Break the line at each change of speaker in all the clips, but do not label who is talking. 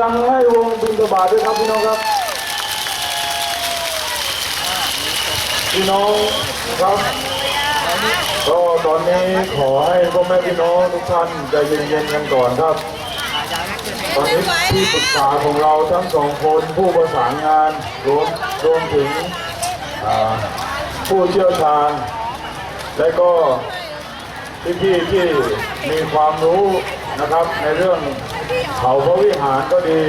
ดังให้วงบินกบาทด้วยครับพี่น้องครับพี่น้องครับก็ตอนนี้ขอให้พ่อแม่พี่น้องทุกท่านใจเย็นๆกันก่อนครับ ตอนนี้ที่ปรึกษาของเราทั้งสองคนผู้ประสานงานรวมรวมถึงผู้เชี่ยวชาญ และก็พี่ๆที่มีความรู้นะครับในเรื่อง เขาพระวิหารก็ดี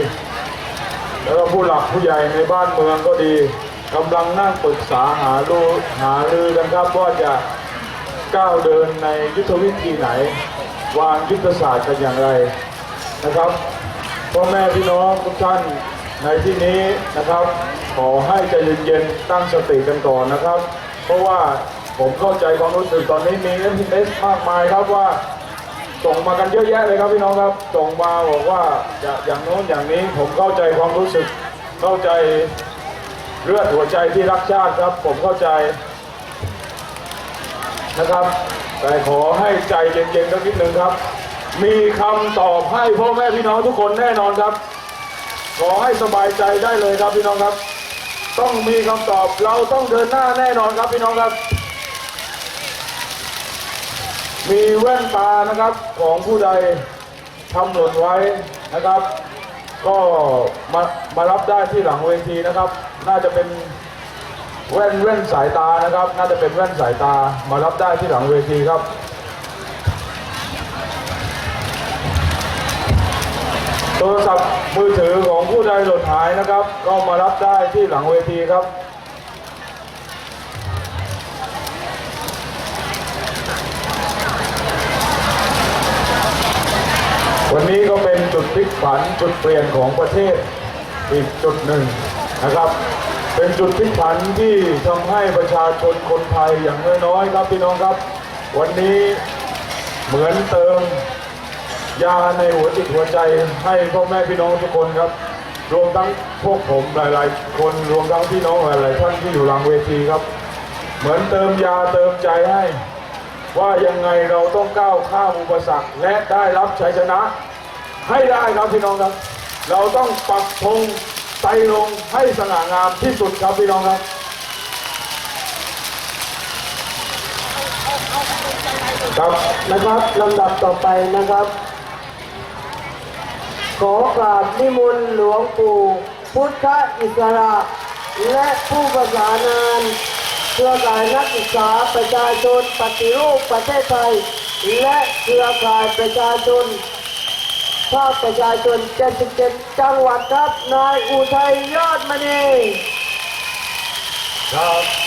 แล้วก็ผู้หลักผู้ใหญ่ในบ้านเมืองก็ดีกำลังนั่งปรึกษาหารูหารือกันครับว่าจะก้าวเดินในยุทธวิธีไหน วางยุทธศาสตร์กันอย่างไรนะครับพ่อแม่พี่น้องทุกท่านในที่นี้นะครับ ขอให้ใจเย็นๆตั้งสติกันก่อนนะครับ เพราะว่าผมเข้าใจความรู้สึกตอนนี้มี SMS มากมายครับว่า ส่งมากันเยอะแยะเลยครับพี่น้องครับ ส่งมาบอกว่าอย่าอย่างโน้นอย่างนี้ผมเข้าใจความรู้สึก เข้าใจเลือดหัวใจที่รักชาติครับ ผมเข้าใจนะครับ แต่ขอให้ใจเย็นๆสักนิดหนึ่งครับ มีคำตอบให้พ่อแม่พี่น้องทุกคนแน่นอนครับ ขอให้สบายใจได้เลยครับพี่น้องครับ ต้องมีคำตอบเราต้องเดินหน้าแน่นอนครับพี่น้องครับ มีแว่นตานะครับของผู้ใดทำหล่นไว้นะครับ ก็มามารับได้ที่หลังเวทีนะครับ น่าจะเป็นแว่นแว่นสายตานะครับ น่าจะเป็นแว่นสายตามารับได้ที่หลังเวทีครับโทรศัพท์มือถือของผู้ใดหล่นหายนะครับ ก็มารับได้ที่หลังเวทีครับ วันนี้ก็เป็นจุดพลิกผันจุดเปลี่ยนของประเทศอีกจุดหนึ่งนะครับ เป็นจุดพลิกผันที่ทำให้ประชาชนคนไทยอย่างน้อยๆครับพี่น้องครับ วันนี้เหมือนเติมยาในหัวจิตหัวใจให้พ่อแม่พี่น้องทุกคนครับ รวมทั้งพวกผมหลาย ๆ คนรวมทั้งพี่น้องหลายๆท่านที่อยู่หลังเวทีครับ เหมือนเติมยาเติมใจให้ ว่ายังไงเราต้องก้าวข้ามอุปสรรคและได้รับชัยชนะ ให้ได้ครับพี่น้องครับ เราต้องปักธงไตลงให้สง่างามที่สุดครับพี่น้องครับครับ
นะครับลำดับต่อไปนะครับ ขอกราบนิมนต์หลวงปู่พุทธอิสระ และผู้ประสานงาน เครือข่ายนักศึกษาประชาชนปฏิรูปประเทศไทย และเครือข่ายประชาชนภาคประชาชน 77 จังหวัดครับ นายอุทัยยอดมณี
ครับ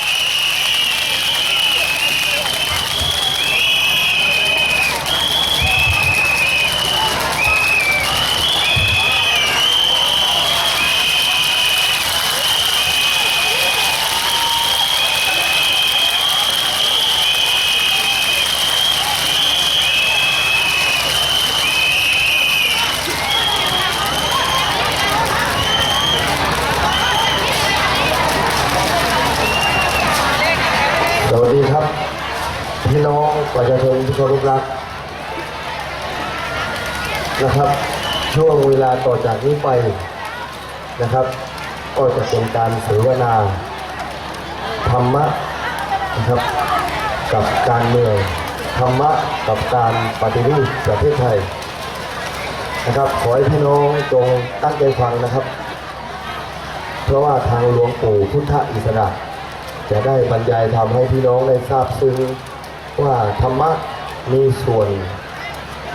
สวัสดีครับพี่น้องประชาชนที่เคารพรักนะครับ ช่วงเวลาต่อจากนี้ไปนะครับ ก็จะเป็นการเสวนาธรรมะนะครับ กับการเมืองธรรมะกับการปฏิรูปประเทศไทยนะครับขอให้พี่น้องจงตั้งใจฟังนะครับ เพราะว่าทางหลวงปู่พุทธอิสระ จะได้บรรยายทำให้พี่น้องได้ทราบซึ้งว่าธรรมะมีส่วน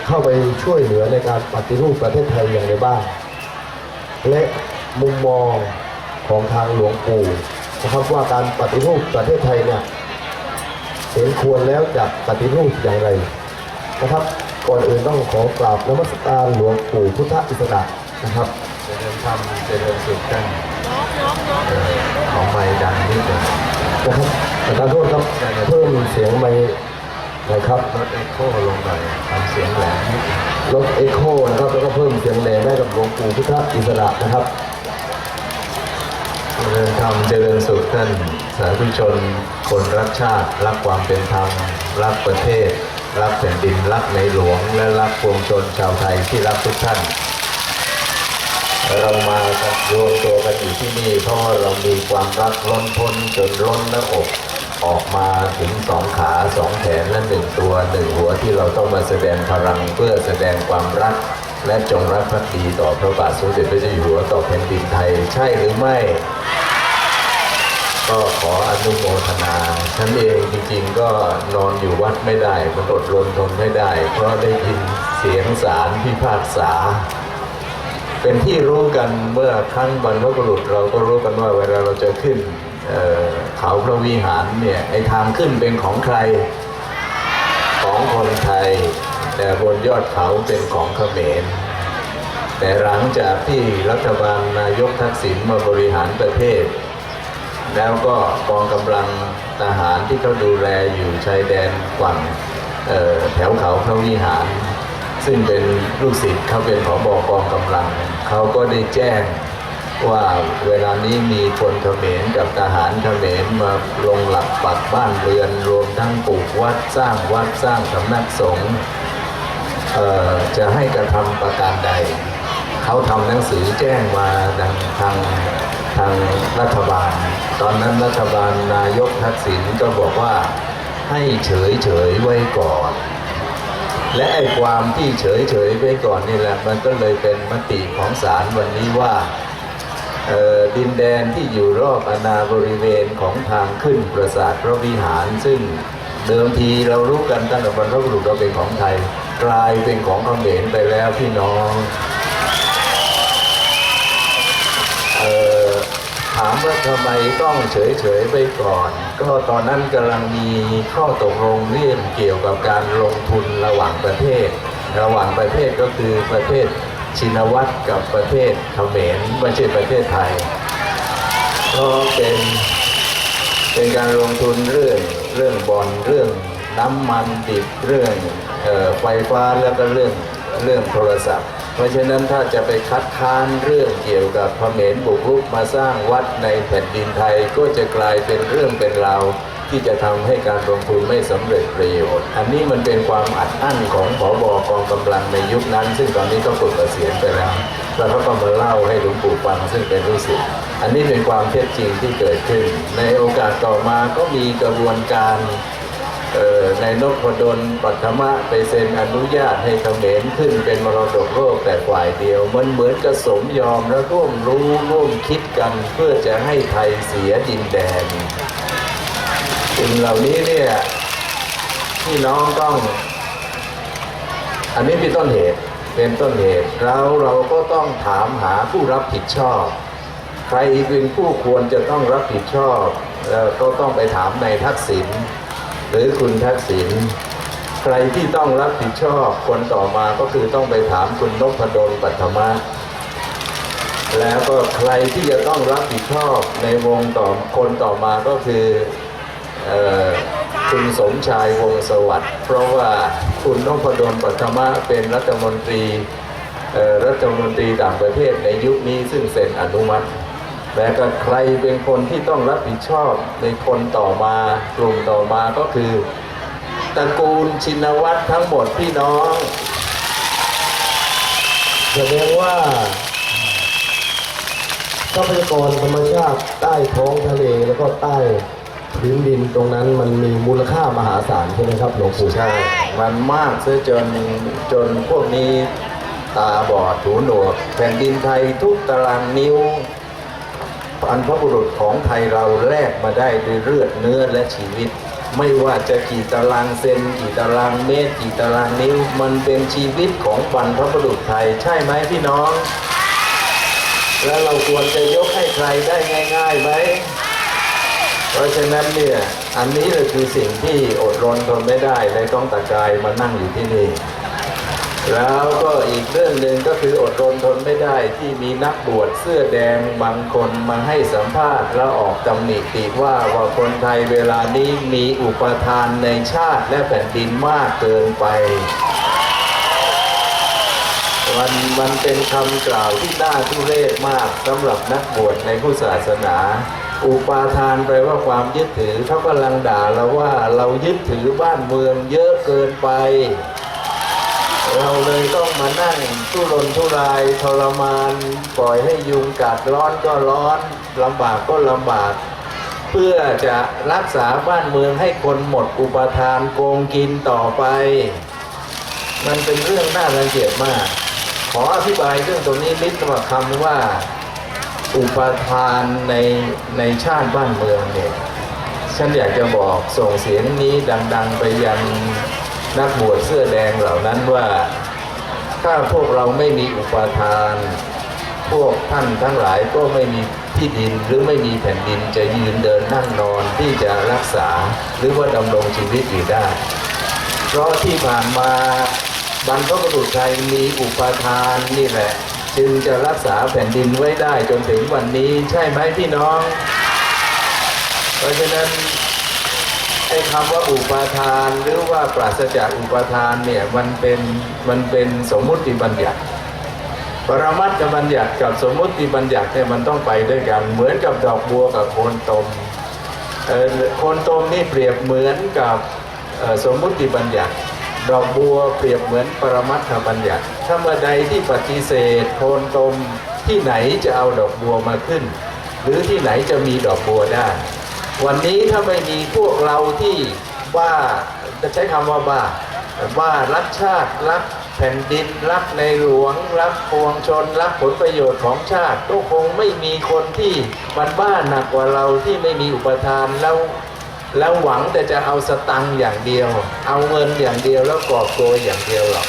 เข้าไปช่วยเหลือในการปฏิรูปประเทศไทยอย่างไรบ้าง และมุมมองของทางหลวงปู่นะครับว่าการปฏิรูปประเทศไทยเนี่ยเห็นควรแล้วจะปฏิรูปอย่างไรนะครับ ก่อนอื่นต้องขอกราบนมัสการหลวงปู่พุทธอิสระนะครับ
เจริญธรรมเจริญสุขกันเอ่อของไม่ดังนิดหนึ่ง
นะครับขอโทษครับเพิ่มเสียงไมค์หน่อยครับ
ลดเอ็กโคลงหน่อยทำเสียงแหลม
ลดเอ็กโคนะครับแล้วก็เพิ่มเสียงแหลมให้กับหลวงปู่พุทธอิสระนะครับ
เจริญธรรมเจริญสุขท่านสาธุชน คนรักชาติ รักความเป็นธรรม รักประเทศ รักแผ่นดิน รักในหลวง และรักปวงชนชาวไทยที่รักทุกท่าน เรามากันรวมตัวกันอยู่ที่นี่เพราะว่าเรามีความรักล้นพ้นจนล้นหน้าอก ออกมาถึงสองขาสองแขนและหนึ่งตัวหนึ่งหัวที่เราต้องมาแสดงพลังเพื่อแสดงความรัก และจงรักภักดีต่อพระบาทสมเด็จพระเจ้าอยู่หัวต่อแผ่นดินไทยใช่หรือไม่ก็ขออนุโมทนาฉันเองจริงๆก็นอนอยู่วัดไม่ได้มันอดรนทนไม่ได้ เพราะได้ยินเสียงสารพิพากษา เป็นที่รู้กันเมื่อครั้งบรรพบุรุษเราก็รู้กันว่าเวลาเราจะขึ้นเขาพระวิหารเนี่ยไอ้ทางขึ้นเป็นของใครของคนไทย แต่บนยอดเขาเป็นของเขมร แต่หลังจากที่รัฐบาลนายกทักษิณมาบริหารประเทศ แล้วก็กองกำลังทหารที่เขาดูแลอยู่ชายแดนฝั่งแถวเขาพระวิหาร ซึ่งเป็นลูกศิษย์เขาเป็นผอบกองกำลัง เขาก็ได้แจ้งว่าเวลานี้มีคนเขมรกับทหารเขมรมาลงหลักปักบ้านเรือนรวมทั้งปลูกวัดสร้างวัดสร้างสำนักสงฆ์จะให้กระทำประการใด เขาทำหนังสือแจ้งมาดังทางทางรัฐบาล ตอนนั้นรัฐบาลนายกทักษิณก็บอกว่าให้เฉยเฉยๆไว้ก่อน และไอ้ความที่เฉยเฉยๆไปก่อนนี่แหละ มันก็เลยเป็นมติของศาลวันนี้ว่าดินแดนที่อยู่รอบอนาบริเวณของทางขึ้นปราสาทพระวิหาร ซึ่งเดิมทีเรารู้กันตั้งแต่บรรพบุรุษเราเป็นของไทย กลายเป็นของเขมรไปแล้วพี่น้อง ถามว่าทำไมต้องเฉยๆไปก่อน ก็ตอนนั้นกำลังมีข้อตกลงเรื่องเกี่ยวกับการลงทุนระหว่างประเทศ ระหว่างประเทศก็คือประเทศชินวัตรกับประเทศเขมรไม่ใช่ประเทศไทยก็เป็นเป็นการลงทุนเรื่องเรื่องบอลเรื่องน้ำมันดิบเรื่องออไฟฟ้าแล้วก็เรื่องเรื่องโทรศัพท์ เพราะฉะนั้นถ้าจะไปคัดค้านเรื่องเกี่ยวกับพระเมรบุกรุกมาสร้างวัดในแผ่นดินไทยก็จะกลายเป็นเรื่องเป็นราวที่จะทำให้การลงทุนไม่สำเร็จประโยชน์ อันนี้มันเป็นความอัดอั้นของผอบกองกำลังในยุคนั้น ซึ่งตอนนี้ก็ปลดเกษียณไปแล้ว แล้วเขาก็มาเล่าให้หลวงปู่ฟังซึ่งเป็นรู้สึกอันนี้เป็นความเท็จจริงที่เกิดขึ้น ในโอกาสต่อมาก็มีกระบวนการ ในนพดลปัทมะไปเซ็นอนุญาตให้เขมรขึ้นเป็นมรดกโลกแต่ฝ่ายเดียว มันเหมือนกับสมยอมและร่วมรู้ร่วมคิดกันเพื่อจะให้ไทยเสียดินแดนสิ่งเหล่านี้เนี่ยพี่น้องต้อง อันนี้เป็นต้นเหตุเป็นต้นเหตุแล้วเราก็ต้องถามหาผู้รับผิดชอบ ใครเป็นผู้ควรจะต้องรับผิดชอบแล้วก็ต้องไปถามในายทักษิณ หรือคุณทักษิณใครที่ต้องรับผิดชอบคนต่อมาก็คือต้องไปถามคุณนพดลปัทมะแล้วก็ใครที่จะต้องรับผิดชอบในวงต่อคนต่อมาก็คืออคุณสมชายวงสวัสดิ์เพราะว่าคุณนพดลปัทมะเป็นรัฐมนตรีรัฐมนตรีต่างประเทศในยุคนี้ซึ่งเซ็นอนุมัติ และก็ใครเป็นคนที่ต้องรับผิดชอบในคนต่อมากลุ่มต่อมาก็คือตระกูลชินวัตรทั้งหมดพี่น้อง
แสดงว่าทรัพยากรธรรมชาติใต้ท้องทะเลแล้วก็ใต้พื้นดินตรงนั้นมันมีมูลค่ามหาศาลใช่ไหมครับหลวงปู่
ใช่ มันมากซะจนจนพวกนี้ตาบอดหูหนวกแผ่นดินไทยทุกตารางนิ้ว อันพระบุรุษของไทยเราแลกมาได้ด้วยเลือดเนื้อและชีวิต ไม่ว่าจะกี่ตารางเซนกี่ตารางเมตรกี่ตารางนิ้ว มันเป็นชีวิตของบรรพบุรุษไทยใช่ไหมพี่น้อง แล้วเราควรจะยกให้ใครได้ง่ายๆไหมเพราะฉะนั้นเนี่ย อันนี้เลยคือสิ่งที่อดรนทนไม่ได้เลยต้องตะกายมานั่งอยู่ที่นี่ แล้วก็อีกเรื่องหนึ่งก็คืออดรนทนไม่ได้ที่มีนักบวชเสื้อแดงบางคนมาให้สัมภาษณ์แล้วออกตำหนิติว่าว่าคนไทยเวลานี้มีอุปทานในชาติและแผ่นดินมากเกินไปมันมันเป็นคำกล่าวที่น่าทุเรศมากสำหรับนักบวชในผู้ศาสนา อุปาทานแปลว่าความยึดถือเขากำลังด่าเราว่าเรายึดถือบ้านเมืองเยอะเกินไป เราเลยต้องมานั่งทุรนทุรายทรมาน ปล่อยให้ยุงกัดร้อนก็ร้อนลำบากก็ลำบาก เพื่อจะรักษาบ้านเมืองให้คนหมดอุปทานโกงกินต่อไป มันเป็นเรื่องน่ารังเกียจมาก ขออธิบายเรื่องตรงนี้นิดว่าคำว่า อุปทานในในชาติบ้านเมืองเนี่ยฉันอยากจะบอกส่งเสียงนี้ดัง ๆ ไปยัง นักบวชเสื้อแดงเหล่านั้นว่า ถ้าพวกเราไม่มีอุปทาน พวกท่านทั้งหลายก็ไม่มีที่ดินหรือไม่มีแผ่นดินจะยืนเดินนั่งนอนที่จะรักษาหรือว่าดำรงชีวิตอยู่ได้ เพราะที่ผ่านมาบรรพบุรุษไทยมีอุปทานนี่แหละ จึงจะรักษาแผ่นดินไว้ได้จนถึงวันนี้ใช่ไหมพี่น้อง เพราะฉะนั้น ไอ้คำว่าอุปาทานหรือว่าปราศจากอุปาทานเนี่ยมันเป็นมันเป็นสมมุติบัญญัติ ปรมัตถบัญญัติกับสมมุติบัญญัติเนี่ยมันต้องไปด้วยกัน เหมือนกับดอกบัวกับโคนตมโคนตมนี่เปรียบเหมือนกับสมมุติบัญญัติ ดอกบัวเปรียบเหมือนปรมัตถบัญญัติ ถ้าเมื่อใดที่ปฏิเสธโคนตมที่ไหนจะเอาดอกบัวมาขึ้น หรือที่ไหนจะมีดอกบัวได้ วันนี้ถ้าไม่มีพวกเราที่ว่าจะใช้คำว่าบ้าว่ารักชาติรักแผ่นดินรักในหลวงรักปวงชนรักผลประโยชน์ของชาติก็คงไม่มีคนที่มันบ้าหนักกว่าเราที่ไม่มีอุปทานแล้วแล้วหวังแต่จะเอาสตังค์อย่างเดียว เอาเงินอย่างเดียวแล้วกอบโกยอย่างเดียวหรอก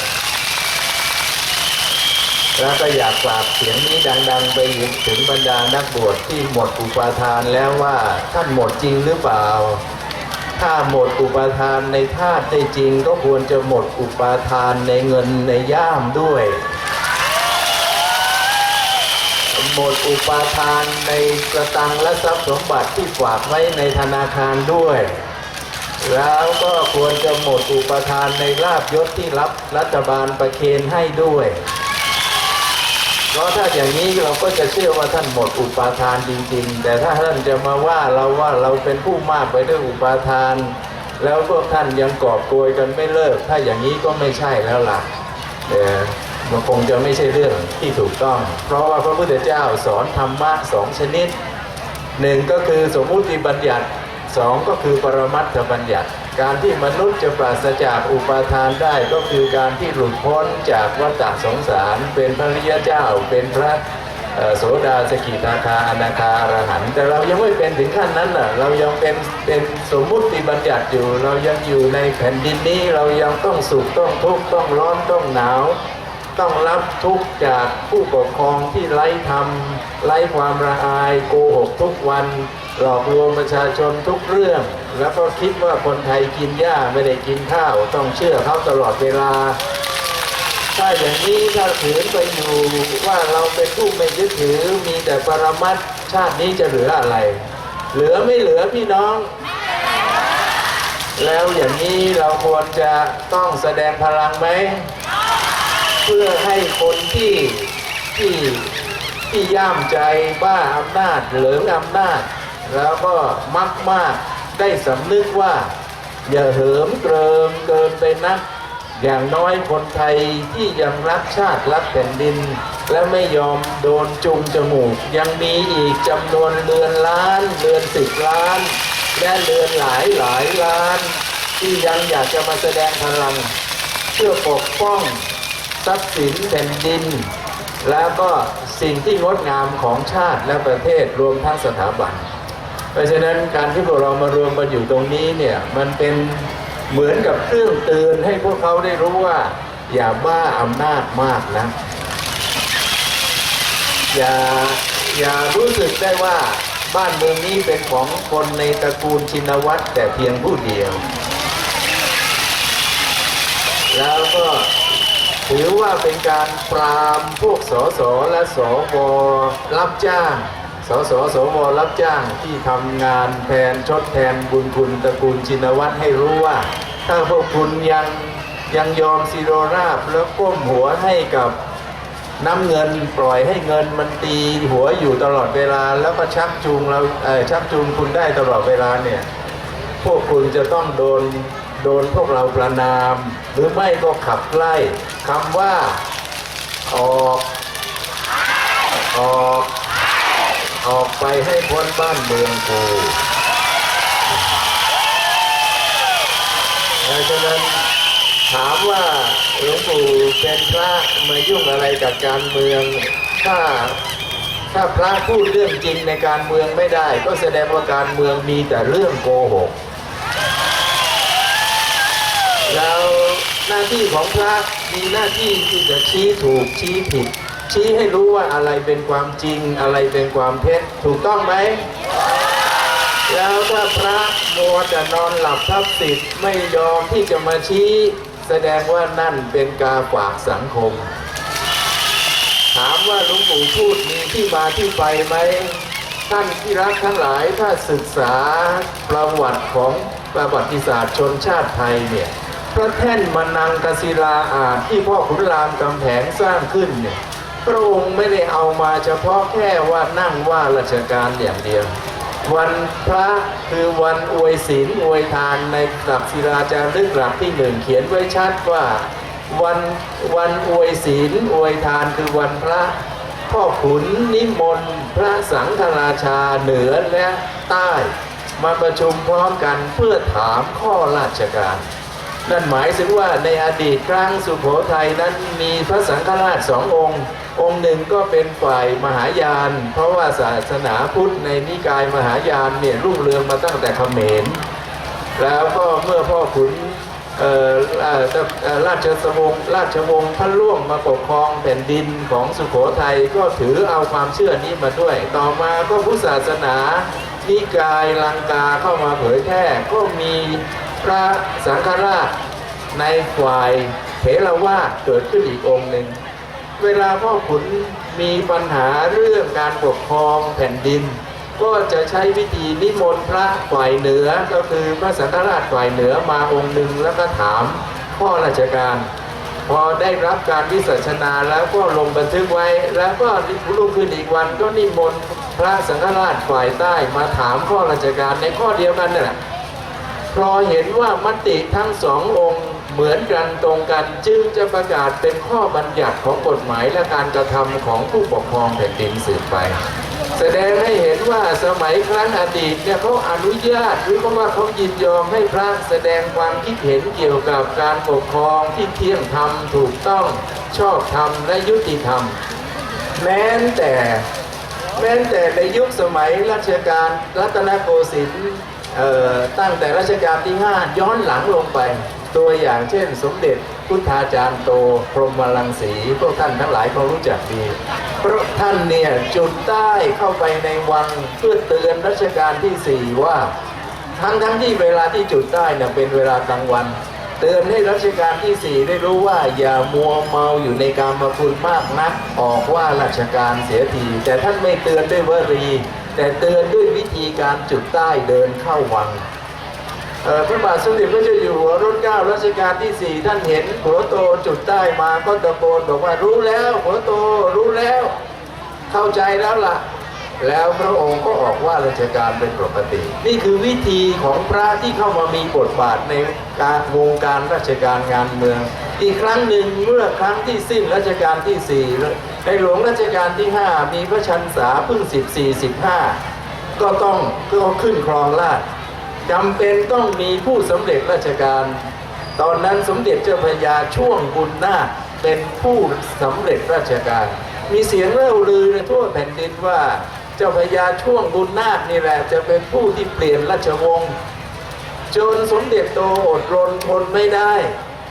แล้วก็อยากฝากเสียงนี้ดัง ๆ ไปถึงบรรดานักบวชที่หมดอุปาทานแล้วว่าท่านหมดจริงหรือเปล่า ถ้าหมดอุปาทานในธาตุได้จริง ก็ควรจะหมดอุปาทานในเงินในย่ามด้วย หมดอุปาทานในกระตังและทรัพย์สมบัติที่ฝากไว้ในธนาคารด้วย แล้วก็ควรจะหมดอุปทานในลาบยศที่รับรัฐบาลประเคนให้ด้วย เพราะถ้าอย่างนี้เราก็จะเชื่อว่าท่านหมดอุปาทานจริง ๆ แต่ถ้าท่านจะมาว่าเราว่าเราเป็นผู้มากไปด้วยอุปาทาน แล้วพวกท่านยังกอบโกยกันไม่เลิก ถ้าอย่างนี้ก็ไม่ใช่แล้วล่ะเออมันคงจะไม่ใช่เรื่องที่ถูกต้อง เพราะว่าพระพุทธเจ้าสอนธรรมะสองชนิดหนึ่งก็คือสมมุติบัญญัติ สองก็คือปรมัตถบัญญัติ การที่มนุษย์จะปราศจากอุปาทานได้ก็คือการที่หลุดพ้นจากวัฏสงสาร เป็นพระริยเจ้า เป็นพระโสดาสกิทาคาอนาคาอรหันต์แต่เรายังไม่เป็นถึงขั้นนั้นน่ะเรายังเป็นเป็นสมมุติบัญญัติอยู่ เรายังอยู่ในแผ่นดินนี้เรายังต้องสุขต้องทุกข์ต้องร้อนต้องหนาว ต้องรับทุกข์จากผู้ปกครองที่ไร้ธรรม ไร้ความระอายโกหกทุกวัน หลอกลวงประชาชนทุกเรื่อง แล้วก็คิดว่าคนไทยกินหญ้าไม่ได้กินข้าว ต้องเชื่อเขาตลอดเวลา ถ้าอย่างนี้ถ้าถือไปอยู่ว่าเราเป็นผู้ไม่ยึดถือมีแต่ปรมัตชาตินี้จะเหลืออะไร เหลือไม่เหลือพี่น้องแล้วอย่างนี้เราควรจะต้องแสดงพลังไหม เพื่อให้คนที่ที่ ที่ย่ามใจบ้าอำนาจเหลิงอำนาจ แล้วก็มักมากได้สำนึกว่า อย่าเหิมเกริมเกินไปนัก อย่างน้อยคนไทยที่ยังรักชาติรักแผ่นดิน และไม่ยอมโดนจุงจมูก ยังมีอีกจำนวนเรือนล้านเรือนสิบล้าน และเรือนหลายหลายล้าน ที่ยังอยากจะมาแสดงพลังเพื่อปกป้องทรัพย์สินแผ่นดิน แล้วก็ สิ่งที่งดงามของชาติและประเทศรวมทั้งสถาบัน เพราะฉะนั้นการที่พวกเรามารวมกันอยู่ตรงนี้เนี่ยมันเป็นเหมือนกับเครื่องเตือนให้พวกเขาได้รู้ว่า อย่าบ้าอำนาจมากนะอย่าอย่ารู้สึกได้ว่าบ้านเมืองนี้เป็นของคนในตระกูลชินวัตรแต่เพียงผู้เดียว แล้วก็ ถือว่าเป็นการปรามพวกสสและสวรับจ้างสสสวรับจ้างที่ทำงานแทนชดแทนบุญคุณตระกูลชินวัตรให้รู้ว่า ถ้าพวกคุณยังยังยอมซีโรราบแล้วก้มหัวให้กับน้ำเงินปล่อยให้เงินมันตีหัวอยู่ตลอดเวลา แล้วก็ชักจูงเราเออชักจูงคุณได้ตลอดเวลาเนี่ย พวกคุณจะต้องโดน โดนพวกเราประนาม หรือไม่ก็ขับไล่คำว่า ออก ออก ออกไปให้พ้นบ้านเมืองกูดังนั้นถามว่าหลวงปู่เป็นพระมายุ่งอะไรกับการเมือง ถ้าถ้าพระพูดเรื่องจริงในการเมืองไม่ได้ ก็แสดงว่าการเมืองมีแต่เรื่องโกหก แล้วหน้าที่ของพระมีหน้าที่ที่จะชี้ถูกชี้ผิด ชี้ให้รู้ว่าอะไรเป็นความจริงอะไรเป็นความเท็จถูกต้องไหมแล้วถ้าพระมัวแต่นอนหลับทับสิทธิ์ไม่ยอมที่จะมาชี้ แสดงว่านั่นเป็นกาฝากสังคม ถามว่าหลวงปู่พูดมีที่มาที่ไปไหมท่านที่รักทั้งหลายถ้าศึกษาประวัติของประวัติศาสตร์ชนชาติไทยเนี่ย พระแท่นมนังกศิลาอาจที่พ่อขุนรามกำแพงสร้างขึ้นเนี่ยพระองค์ไม่ได้เอามาเฉพาะแค่ว่านั่งว่าราชการอย่างเดียว วันพระคือวันอวยศีลอวยทานในหลักศิลาจารึกหลักที่หนึ่งเขียนไว้ชัดว่าวันวันอวยศีลอวยทานคือวันพระพ่อขุนนิมนต์พระสังฆราชาเหนือและใต้ มาประชุมพร้อมกันเพื่อถามข้อราชการ นั่นหมายถึงว่าในอดีตครั้งสุโขทัยนั้นมีพระสังฆราชสององค์ องค์หนึ่งก็เป็นฝ่ายมหายาน เพราะว่าศาสนาพุทธในนิกายมหายานเนี่ยรุ่งเรืองมาตั้งแต่เขมร แล้วก็เมื่อพ่อขุนเอ่อเอ่อเอ่อราชสวงศ์ราชวงศ์พระล่วงมาปกครองแผ่นดินของสุโขทัยก็ถือเอาความเชื่อนี้มาด้วย ต่อมาก็พุทธศาสนานิกายลังกาเข้ามาเผยแพร่ก็มี พระสังฆราชในฝ่ายเถรวาทเกิดขึ้นอีกองค์หนึ่ง เวลาพ่อขุนมีปัญหาเรื่องการปกครองแผ่นดิน ก็จะใช้วิธีนิมนต์พระฝ่ายเหนือก็คือพระสังฆราชฝ่ายเหนือมาองค์หนึ่งแล้วก็ถามข้อราชการ พอได้รับการวิสัชนาแล้วก็ลงบันทึกไว้ แล้วก็รุ่งขึ้นอีกวันก็นิมนต์พระสังฆราชฝ่ายใต้มาถามข้อราชการในข้อเดียวกันนั่นแหละ พอเห็นว่ามติทั้งสององค์เหมือนกันตรงกันจึงจะประกาศเป็นข้อบัญญัติของกฎหมายและการกระทำของผู้ปกครองแผ่นดินสืบไป แสดงให้เห็นว่าสมัยครั้งอดีตเนี่ยเขาอนุญาตหรือเพราะว่าเขายินยอมให้พระแสดงความคิดเห็นเกี่ยวกับการปกครองที่เที่ยงธรรมถูกต้องชอบธรรมและยุติธรรม แม้แต่แม้แต่ในยุคสมัยรัชกาลรัตนโกสินทร์ ตั้งแต่รัชกาลที่ 5 ย้อนหลังลงไป ตัวอย่างเช่น สมเด็จพุทธาจารย์โต พรหมรังสีพวกท่านทั้งหลายคงรู้จักดีเพราะท่านเนี่ยจุดใต้เข้าไปในวังเพื่อเตือนรัชกาลที่ 4 ว่า ทั้งทั้งที่เวลาที่จุดใต้เนี่ยเป็นเวลากลางวัน เตือนให้รัชกาลที่สี่ได้รู้ว่าอย่ามัวเมาอยู่ในการมาคุณมากนักออกว่าราชการเสียทีแต่ท่านไม่เตือนด้วยวรี แต่เตือนด้วยวิธีการจุดใต้เดินเข้าวังพระบาทสมเด็จพระเจ้าอยู่หัวรุ่นเก้ารัชกาลที่สี่ท่านเห็นหัวโตจุดใต้มาก็ตะโกนบอกว่ารู้แล้วหัวโตรู้แล้ว เข้าใจแล้วล่ะ แล้วพระองค์ก็ออกว่าราชการเป็นปกติ นี่คือวิธีของพระที่เข้ามามีบทบาทในการวงการราชการงานเมือง อีกครั้งหนึ่งเมื่อครั้งที่สิ้นรัชกาลที่สี่ ในหลวงรัชกาลที่ห้ามีพระชันษาเพิ่งสิบสี่สิบห้าก็ต้องก็ขึ้นครองราชจำเป็นต้องมีผู้สำเร็จราชการ ตอนนั้นสมเด็จเจ้าพระยาช่วงบุญนาคเป็นผู้สำเร็จราชการ มีเสียงเล่าลือในทั่วแผ่นดินว่าเจ้าพระยาช่วงบุญนาคนี่แหละจะเป็นผู้ที่เปลี่ยนราชวงศ์จนสมเด็จโตอดรนทนไม่ได้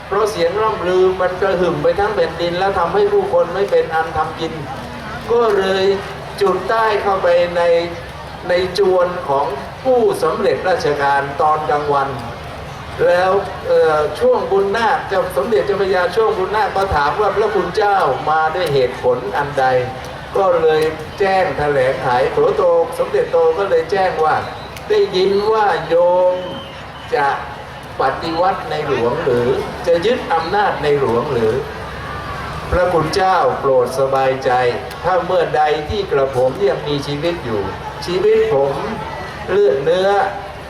เพราะเสียงร่ำลือมันกระหึ่มไปทั้งแผ่นดิน แล้วทำให้ผู้คนไม่เป็นอันทำกิน ก็เลยจุดใต้เข้าไปในในจวนของผู้สำเร็จราชการตอนกลางวัน แล้วช่วงบุญนาคเจ้าสมเด็จเจ้าพระยาช่วงบุญนาคก็ถามว่าพระคุณเจ้ามาด้วยเหตุผลอันใด ก็เลยแจ้งแถลงไขโถโตสมเด็จโตก็เลยแจ้งว่า ได้ยินว่าโยมจะ ปฏิวัติในหลวงหรือจะยึดอำนาจในหลวงหรือ พระคุณเจ้าโปรดสบายใจ ถ้าเมื่อใดที่กระผมยังมีชีวิตอยู่ ชีวิตผมเลือดเนื้อ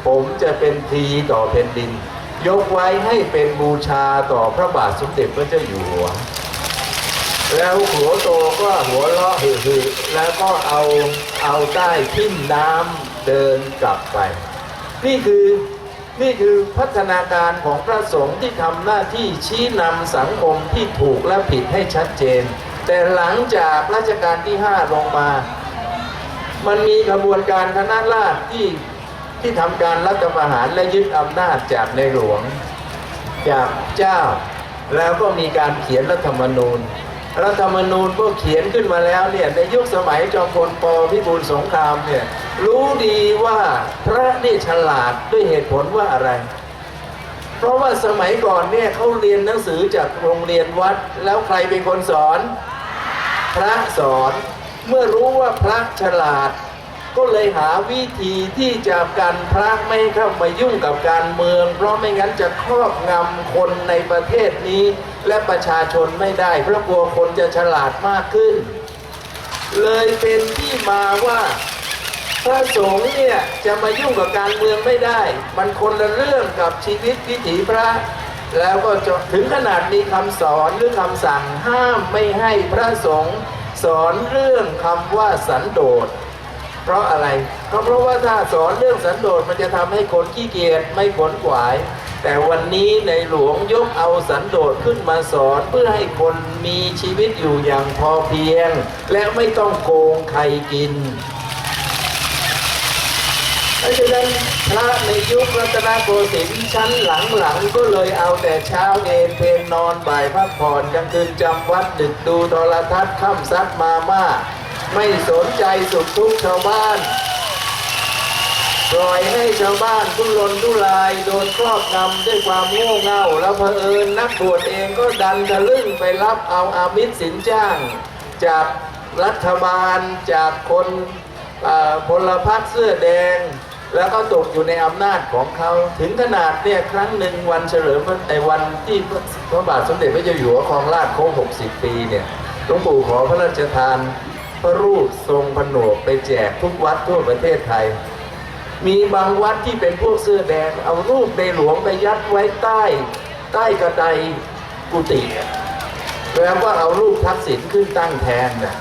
ผมจะเป็นทีต่อแผ่นดิน ยกไว้ให้เป็นบูชาต่อพระบาทสมเด็จพระเจ้าอยู่หัว แล้วหัวโตก็หัวเราะหึ่แล้วก็เอาเอาใต้ทิ้มน้ำเดินกลับไป นี่คือ นี่คือพัฒนาการของพระสงฆ์ที่ทำหน้าที่ชี้นำสังคมที่ถูกและผิดให้ชัดเจน แต่หลังจากรัชกาลที่ 5 ลงมา มันมีกระบวนการคณะราษฎรที่ที่ทำการรัฐประหารและยึดอำนาจจากในหลวง จากเจ้า แล้วก็มีการเขียนรัฐธรรมนูญ รัฐธรรมนูญก็เขียนขึ้นมาแล้วเนี่ยในยุคสมัยจอมพลปพิบูลสงครามเนี่ยรู้ดีว่าพระนี่ฉลาดด้วยเหตุผลว่าอะไร เพราะว่าสมัยก่อนเนี่ยเขาเรียนหนังสือจากโรงเรียนวัด แล้วใครเป็นคนสอน พระสอนเมื่อรู้ว่าพระฉลาด ก็เลยหาวิธีที่จะกันพระไม่ให้เข้ามายุ่งกับการเมือง เพราะไม่งั้นจะครอบงำคนในประเทศนี้ และประชาชนไม่ได้ เพราะกลัวคนจะฉลาดมากขึ้น เลยเป็นที่มาว่าพระสงฆ์เนี่ยจะมายุ่งกับการเมืองไม่ได้ มันคนละเรื่องกับชีวิตวิถีพระ แล้วก็จะถึงขนาดมีคำสอนหรือคำสั่งห้ามไม่ให้พระสงฆ์สอนเรื่องคำว่าสันโดษ เพราะอะไรก็เพราะว่าถ้าสอนเรื่องสันโดษมันจะทำให้คนขี้เกียจไม่ขนขวาย แต่วันนี้ในหลวงยกเอาสันโดษขึ้นมาสอนเพื่อให้คนมีชีวิตอยู่อย่างพอเพียง และไม่ต้องโกงใครกินเพราะฉะนั้นพระในยุครัตนโกสินทร์ชั้นหลังๆก็เลยเอาแต่เช้าเอนเพนนอนบ่ายพักผ่อนกลางคืนจำวัดดึกดูโทรทัศน์ค่ำซัดมาม่า ไม่สนใจสุขทุกชาวบ้าน ปล่อยให้ชาวบ้านทุรนทุรายโดนครอบงำด้วยความโง่เง่า แล้วเผอิญนักบวชเองก็ดันทะลึ่งไปรับเอาอามิตรสินจ้าง จากรัฐบาลจากคนพลพรรคเสื้อแดง แล้วก็ตกอยู่ในอำนาจของเขา ถึงขนาดเนี่ยครั้งหนึ่งวันเฉลิมในวันที่พระบาทสมเด็จพระเจ้าอยู่หัวครองราชครบ60 ปีเนี่ยหลวงปู่ขอพระราชทาน พระรูปทรงผนวกไปแจกทุกวัดทั่วประเทศไทย มีบางวัดที่เป็นพวกเสื้อแดง เอารูปในหลวงไปยัดไว้ใต้ ใต้กระไดกุฏิแล้วก็เอารูปทักษิณขึ้นตั้งแทนน่ะ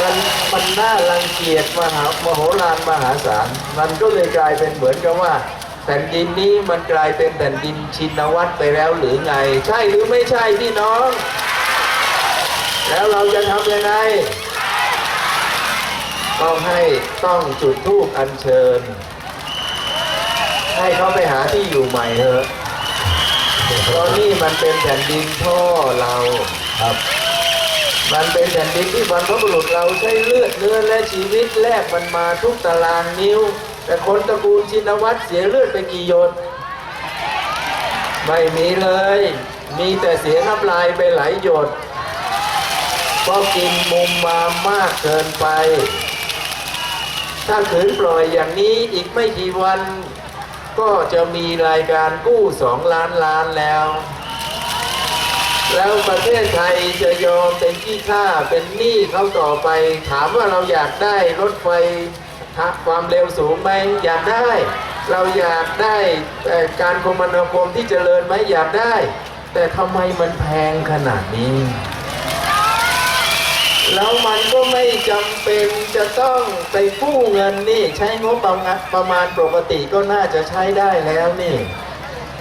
มันมันน่ารังเกียจมหามโหฬารมหาศาล มันก็เลยกลายเป็นเหมือนกับว่า แผ่นดินนี้มันกลายเป็นแผ่นดินชินวัตรไปแล้วหรือไง ใช่หรือไม่ใช่พี่น้อง แล้วเราจะทำยังไง ต้องให้ต้องจุดธูปอัญเชิญ ให้เขาไปหาที่อยู่ใหม่เถอะเพราะนี่มันเป็นแผ่นดินพ่อเราครับ มันเป็นแผ่นดินที่บรรพบุรุษเราใช้เลือดเนื้อและชีวิตแลกมันมาทุกตารางนิ้ว แต่คนตระกูลชินวัตรเสียเลือดไปกี่หยดไม่มีเลย มีแต่เสียน้ำลายไปหลายหยด พราะกินมุมมามากเกินไป ถ้าขืนปล่อยอย่างนี้อีกไม่กี่วัน ก็จะมีรายการกู้สองล้านล้านแล้ว แล้วประเทศไทยจะยอมเป็นขี้ข้าเป็นหนี้เขาต่อไป ถามว่าเราอยากได้รถไฟความเร็วสูงไหมอยากได้ เราอยากได้การคมนาคมที่เจริญไหมอยากได้ แต่ทำไมมันแพงขนาดนี้ แล้วมันก็ไม่จำเป็นจะต้องไปกู้เงินนี่ใช้งบประมาณประมาณปกติก็น่าจะใช้ได้แล้วนี่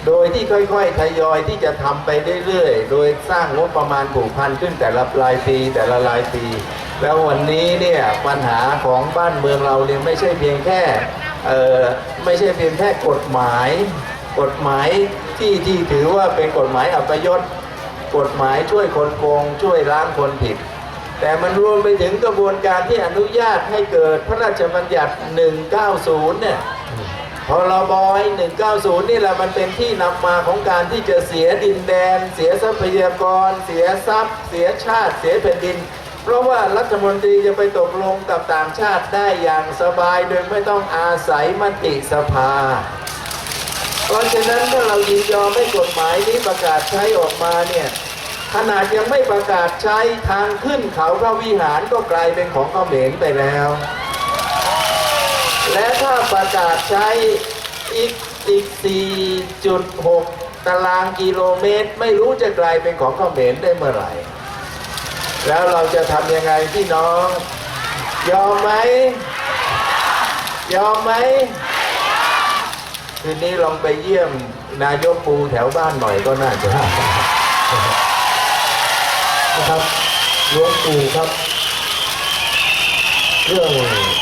โดยที่ค่อยๆทยอยที่จะทำไปเรื่อยๆ โดยสร้างงบประมาณผูกพันขึ้นแต่ละรายปีแต่ละรายปี แล้ววันนี้เนี่ยปัญหาของบ้านเมืองเราเนี่ยไม่ใช่เพียงแค่เอ่อไม่ใช่เพียงแค่กฎหมาย กฎหมายที่ที่ถือว่าเป็นกฎหมายอัปยศกฎหมายช่วยคนโกงช่วยล้างคนผิด แต่มันรวมไปถึงกระบวนการที่อนุญาตให้เกิดพระราชบัญญัติ 190 เนี่ยพรบ190 นี่แหละมันเป็นที่นำมาของการที่จะเสียดินแดน เสียทรัพยากร เสียทรัพย์ เสียชาติ เสียแผ่นดิน เพราะว่ารัฐมนตรีจะไปตกลงกับต่างชาติได้อย่างสบายโดยไม่ต้องอาศัยมติสภา เพราะฉะนั้นถ้าเรายินยอมให้กฎหมายนี้ประกาศใช้ออกมาเนี่ย ขนาดยังไม่ประกาศใช้ทางขึ้นเขาพระวิหารก็กลายเป็นของเขมรไปแล้ว และถ้าประกาศใช้อีกอีก 4.6 ตารางกิโลเมตร ไม่รู้จะกลายเป็นของเขมรได้เมื่อไหร่ แล้วเราจะทำยังไงพี่น้อง ยอมไหม ยอมไหมคืนนี้ลองไปเยี่ยมนายกปูแถวบ้านหน่อยก็น่าจะ
นะครับหลวงปู่ครับเรื่อง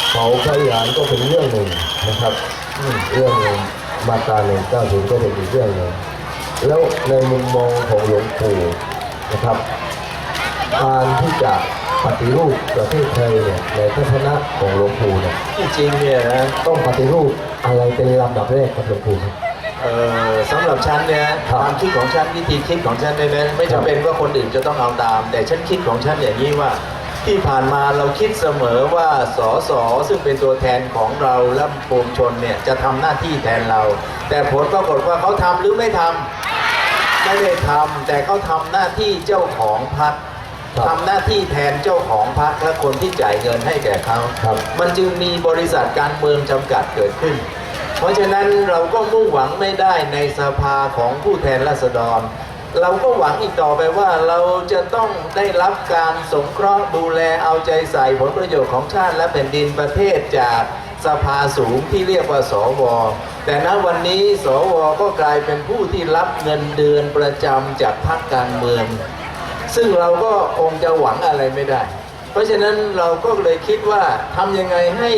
เผาพระวิหารก็เป็นเรื่องหนึ่งนะครับอืมเรื่องมาตราหนึ่งเก้าศูนย์ก็เป็นอีกเรื่องหนึ่งแล้วในมุมมองของหลวงปู่นะครับการที่จะปฏิรูปประเทศไทยเนี่ยในทัศนะของหลวงปู่เนี่ย
ที่จริงเนี่ยนะ
ต้องปฏิรูปอะไรเป็นลำดับแรกครับหลวงปู่ครับ
เอ่อสำหรับฉันเนี่ย
ครั
ค
บ
วามคิดของฉันวิธีคิดของฉันเนี่ยนะไม่จำเป็นว่าคนอื่นจะต้องเอาตาม แต่ฉันคิดของฉันอย่างนี้ว่า ที่ผ่านมาเราคิดเสมอว่าสสซึ่งเป็นตัวแทนของเราและปวงชนเนี่ยจะทำหน้าที่แทนเรา แต่ผลปรากฏว่าเขาทำหรือไม่ทำไม่ได้ทำแต่เขาทำหน้าที่เจ้าของพรรค
ครับ
ทำหน้าที่แทนเจ้าของพรรคและคนที่จ่ายเงินให้แก่เขา
ครับ
มันจึงมีบริษัทการเมืองจำกัดเกิดขึ้น เพราะฉะนั้นเราก็มุ่งหวังไม่ได้ในสภาของผู้แทนราษฎร เราก็หวังอีกต่อไปว่าเราจะต้องได้รับการสงเคราะห์ดูแลเอาใจใส่ผลประโยชน์ของชาติและแผ่นดินประเทศจากสภาสูงที่เรียกว่าสว แต่ณวันนี้สวก็กลายเป็นผู้ที่รับเงินเดือนประจำจากพรรคการเมือง ซึ่งเราก็คงจะหวังอะไรไม่ได้ เพราะฉะนั้นเราก็เลยคิดว่าทำยังไงให้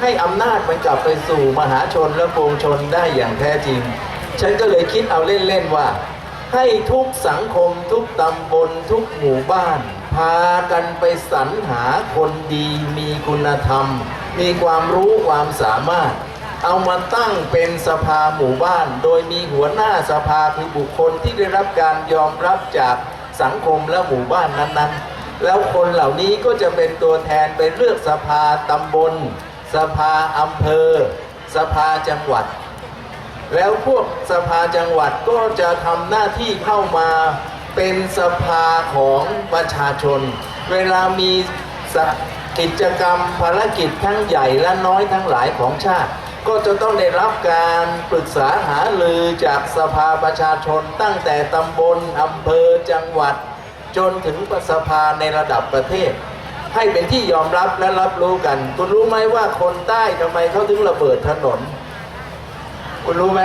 ให้อำนาจมันกลับไปสู่มหาชนและปวงชนได้อย่างแท้จริง ฉันก็เลยคิดเอาเล่น ๆ ว่า ให้ทุกสังคมทุกตำบลทุกหมู่บ้าน พากันไปสรรหาคนดีมีคุณธรรม มีความรู้ความสามารถ เอามาตั้งเป็นสภาหมู่บ้าน โดยมีหัวหน้าสภาคือบุคคลที่ได้รับการยอมรับจากสังคมและหมู่บ้านนั้นๆ แล้วคนเหล่านี้ก็จะเป็นตัวแทนไปเลือกสภาตำบล สภาอำเภอ สภาจังหวัด แล้วพวกสภาจังหวัดก็จะทำหน้าที่เข้ามาเป็นสภาของประชาชน เวลามีกิจกรรมภารกิจทั้งใหญ่และน้อยทั้งหลายของชาติ ก็จะต้องได้รับการปรึกษาหารือจากสภาประชาชนตั้งแต่ตำบลอำเภอจังหวัด จนถึงสภาในระดับประเทศ ให้เป็นที่ยอมรับและรับรู้กัน คุณรู้ไหมว่าคนใต้ทำไมเขาถึงระเบิดถนน คุณรู้ไหม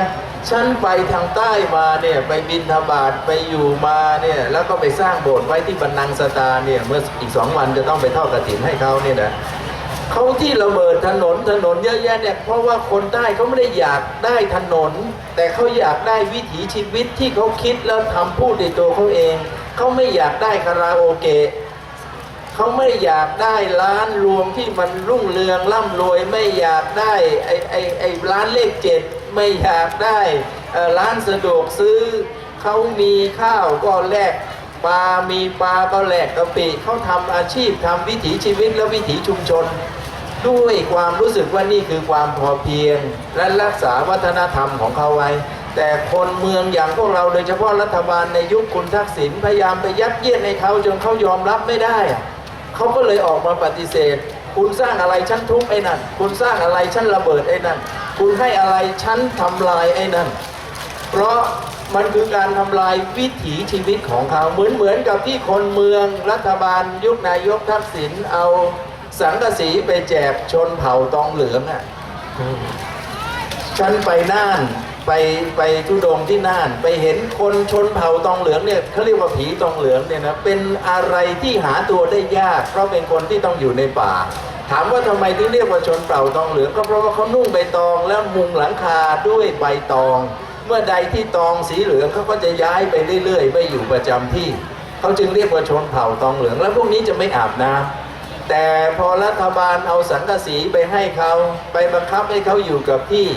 ฉันไปทางใต้มาเนี่ยไปบินทบาทไปอยู่มาเนี่ยแล้วก็ไปสร้างโบสถ์ไว้ที่บันนังสตาเนี่ยเมื่ออีกสองวันจะต้องไปทอดกระถินให้เขาเนี่ยนะเขาที่ระเบิดถนนถนนเยอะแยะเนี่ยเพราะว่าคนใต้เขาไม่ได้อยากได้ถนน แต่เขาอยากได้วิถีชีวิตที่เขาคิดแล้วทำพูดในตัวเขาเองเขาไม่อยากได้คาราโอเกะ เขาไม่อยากได้ร้านรวงที่มันรุ่งเรืองร่ำรวยไม่อยากได้ไอ้ไอ้ไอ้ร้านเลขเจ็ดไม่อยากได้ร้านสะดวกซื้อเขามีข้าวก็แลกปลา มีปลาก็แลกกะปิเขาทำอาชีพทำวิถีชีวิตและวิถีชุมชน ด้วยความรู้สึกว่านี่คือความพอเพียง และรักษาวัฒนธรรมของเขาไว้ แต่คนเมืองอย่างพวกเราโดยเฉพาะรัฐบาลในยุคคุณทักษิณพยายามไปยัดเยียดให้เขาจนเขายอมรับไม่ได้อะ เขาก็เลยออกมาปฏิเสธ คุณสร้างอะไรฉันทุบไอ้นั่น คุณสร้างอะไรฉันระเบิดไอ้นั่น คุณให้อะไรฉันทำลายไอ้นั่น เพราะมันคือการทำลายวิถีชีวิตของเขาเหมือนเหมือนกับที่คนเมืองรัฐบาลยุคนายกทักษิณเอาสังกะสีไปแจกชนเผ่าตองเหลืองอะฉันไปน่าน ไปไปทุดงที่น่าน ไปเห็นคนชนเผ่าตองเหลืองเนี่ยเขาเรียกว่าผีตองเหลืองเนี่ยนะเป็นอะไรที่หาตัวได้ยาก เพราะเป็นคนที่ต้องอยู่ในป่า ถามว่าทำไมถึงเรียกว่าชนเผ่าตองเหลือง ก็เพราะว่าเขานุ่งใบตองแล้วมุงหลังคาด้วยใบตอง เมื่อใดที่ตองสีเหลืองเขาก็จะย้ายไปเรื่อยๆ ไม่อยู่ประจำที่เขาจึงเรียกว่าชนเผ่าตองเหลือง แล้วพวกนี้จะไม่อาบน้ำแต่พอรัฐบาลเอาสังกะสีไปให้เขาไปบังคับให้เขาอยู่กับที่